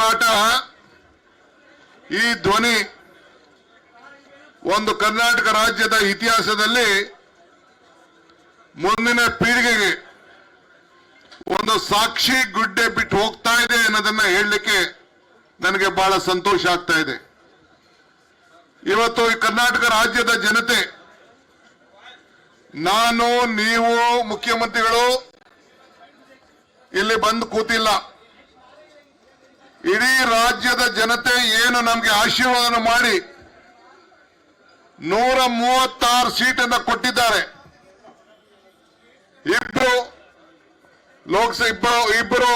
ಹೋರಾಟ, ಈ ಧ್ವನಿ ಒಂದು ಕರ್ನಾಟಕ ರಾಜ್ಯದ ಇತಿಹಾಸದಲ್ಲಿ ಮುಂದಿನ ಪೀಳಿಗೆಗೆ ಒಂದು ಸಾಕ್ಷಿ ಗುಡ್ಡೆ ಬಿಟ್ಟು ಹೋಗ್ತಾ ಇದೆ ಅನ್ನೋದನ್ನ ಹೇಳಲಿಕ್ಕೆ ನನಗೆ ಬಹಳ ಸಂತೋಷ ಆಗ್ತಾ ಇದೆ. ಇವತ್ತು ಈ ಕರ್ನಾಟಕ ರಾಜ್ಯದ ಜನತೆ, ನಾನು, ನೀವು, ಮುಖ್ಯಮಂತ್ರಿಗಳು ಇಲ್ಲಿ ಬಂದು ಕೂತಿಲ್ಲ. ಇಡೀ ರಾಜ್ಯದ ಜನತೆ ಏನು ನಮಗೆ ಆಶೀರ್ವಾದ ಮಾಡಿ ನೂರ ಮೂವತ್ತಾರು ಸೀಟನ್ನು ಕೊಟ್ಟಿದ್ದಾರೆ. ಇಬ್ರು ಲೋಕಸಭೆ ಇಬ್ಬರು ಇಬ್ಬರು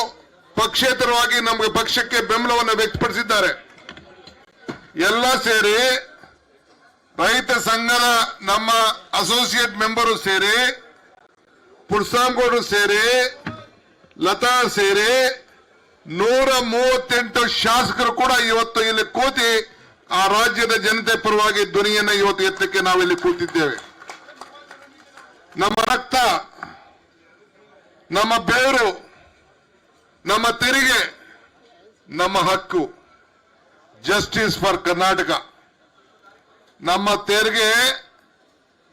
ಪಕ್ಷೇತರವಾಗಿ ನಮಗೆ ಪಕ್ಷಕ್ಕೆ ಬೆಂಬಲವನ್ನು ವ್ಯಕ್ತಪಡಿಸಿದ್ದಾರೆ. ಎಲ್ಲ ಸೇರಿ ರೈತ ಸಂಘದ ನಮ್ಮ ಅಸೋಸಿಯೇಟ್ ಮೆಂಬರು ಸೇರಿ ಪುಡ್ಸಾಂಗೌಡರು ಸೇರಿ, ಲತಾ ಸೇರಿ ನೂರ ಮೂವತ್ತೆಂಟು ಶಾಸಕರು ಕೂಡ ಇವತ್ತು ಇಲ್ಲಿ ಕೂತಿ ಆ ರಾಜ್ಯದ ಜನತೆ ಪರವಾಗಿ ಧ್ವನಿಯನ್ನ ಇವತ್ತು ಎತ್ತಕ್ಕೆ ನಾವಿಲ್ಲಿ ಕೂತಿದ್ದೇವೆ. ನಮ್ಮ ರಕ್ತ, ನಮ್ಮ ಬೇರು ನಮ್ಮ ತೆರಿಗೆ, ನಮ್ಮ ಹಕ್ಕು. Justice for Karnataka. ನಮ್ಮ ತೆರಿಗೆ,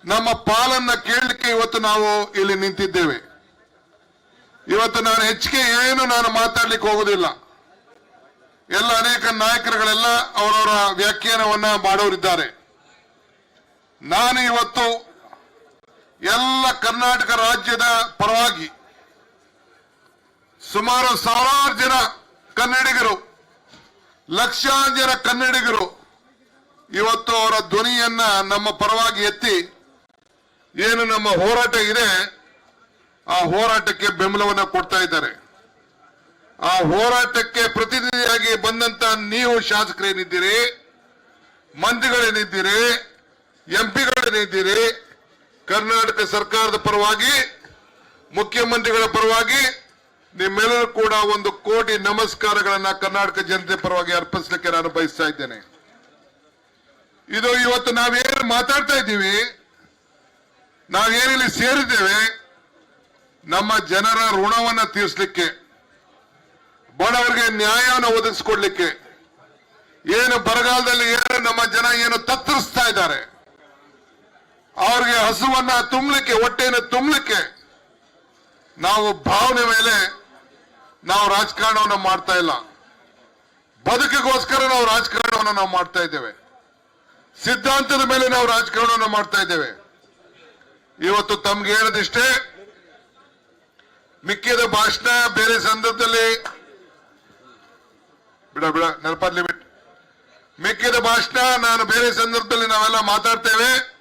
ನಮ್ಮ ಪಾಲನ್ನ ಕೇಳಲಿಕ್ಕೆ ಇವತ್ತು ನಾವು ಇಲ್ಲಿ ನಿಂತಿದ್ದೇವೆ. ಇವತ್ತು ನಾನು ಹೆಚ್ಚಿಗೆ ಏನು ನಾನು ಮಾತಾಡ್ಲಿಕ್ಕೆ ಹೋಗುದಿಲ್ಲ. ಎಲ್ಲ ಅನೇಕ ನಾಯಕರುಗಳೆಲ್ಲ ಅವರವರ ವ್ಯಾಖ್ಯಾನವನ್ನ ಮಾಡೋರಿದ್ದಾರೆ. ನಾನು ಇವತ್ತು ಎಲ್ಲ ಕರ್ನಾಟಕ ರಾಜ್ಯದ ಪರವಾಗಿ ಸುಮಾರು ಸಾವಿರಾರು ಜನ ಕನ್ನಡಿಗರು, ಲಕ್ಷಾಂತರ ಜನ ಕನ್ನಡಿಗರು ಇವತ್ತು ಅವರ ಧ್ವನಿಯನ್ನ ನಮ್ಮ ಪರವಾಗಿ ಎತ್ತಿ, ಏನು ನಮ್ಮ ಹೋರಾಟ ಇದೆ ಆ ಹೋರಾಟಕ್ಕೆ ಬೆಂಬಲವನ್ನ ಕೊಡ್ತಾ ಇದ್ದಾರೆ. ಆ ಹೋರಾಟಕ್ಕೆ ಪ್ರತಿನಿಧಿಯಾಗಿ ಬಂದಂತ ನೀವು ಶಾಸಕರೇನಿದ್ದೀರಿ? ಮಂತ್ರಿಗಳೇನಿದ್ದೀರಿ? ಎಂಪಿಗಳೇನಿದ್ದೀರಿ? ಕರ್ನಾಟಕ ಸರ್ಕಾರದ ಪರವಾಗಿ, ಮುಖ್ಯಮಂತ್ರಿಗಳ ಪರವಾಗಿ, ನಿಮ್ಮೆಲ್ಲರೂ ಕೂಡ ಒಂದು ಕೋಟಿ ನಮಸ್ಕಾರಗಳನ್ನ ಕರ್ನಾಟಕ ಜನತೆ ಪರವಾಗಿ ಅರ್ಪಿಸಲಿಕ್ಕೆ ನಾನು ಬಯಸ್ತಾ ಇದ್ದೇನೆ. ಇದು ಇವತ್ತು ನಾವೇನು ಮಾತಾಡ್ತಾ ಇದ್ದೀವಿ? ನಾವೇನಿಲ್ಲಿ ಸೇರಿದ್ದೇವೆ? ನಮ್ಮ ಜನರ ಋಣವನ್ನ ತೀರಿಸಲಿಕ್ಕೆ, ಬಡವರಿಗೆ ನ್ಯಾಯವನ್ನು ಒದಗಿಸ್ಕೊಡ್ಲಿಕ್ಕೆ, ಏನು ಬರಗಾಲದಲ್ಲಿ ಏನು ನಮ್ಮ ಜನ ಏನು ತತ್ತರಿಸ್ತಾ ಇದ್ದಾರೆ, ಅವ್ರಿಗೆ ಹಸುವನ್ನ ತುಂಬಲಿಕ್ಕೆ, ಹೊಟ್ಟೆಯನ್ನು ತುಂಬಲಿಕ್ಕೆ ನಾವು ಭಾವನೆ ಮೇಲೆ ನಾವು ರಾಜಕಾರಣವನ್ನು ಮಾಡ್ತಾ ಇಲ್ಲ. ಬದುಕಿಗೋಸ್ಕರ ನಾವು ರಾಜಕಾರಣವನ್ನು ನಾವು ಮಾಡ್ತಾ ಇದ್ದೇವೆ. ಸಿದ್ಧಾಂತದ ಮೇಲೆ ನಾವು ರಾಜಕಾರಣವನ್ನು ಮಾಡ್ತಾ ಇದ್ದೇವೆ. ಇವತ್ತು ತಮ್ಗೆ ಹೇಳದಿಷ್ಟೇ ಮಿಕ್ಕಿದ ಭಾಷಣ ಬೇರೆ ಸಂದರ್ಭದಲ್ಲಿ. ಬಿಡ ಬಿಡ ನೆನಪಲ್ಲಿ ಬಿಟ್ಟು ಮಿಕ್ಕಿದ ಭಾಷಣ ನಾನು ಬೇರೆ ಸಂದರ್ಭದಲ್ಲಿ ನಾವೆಲ್ಲ ಮಾತಾಡ್ತೇವೆ.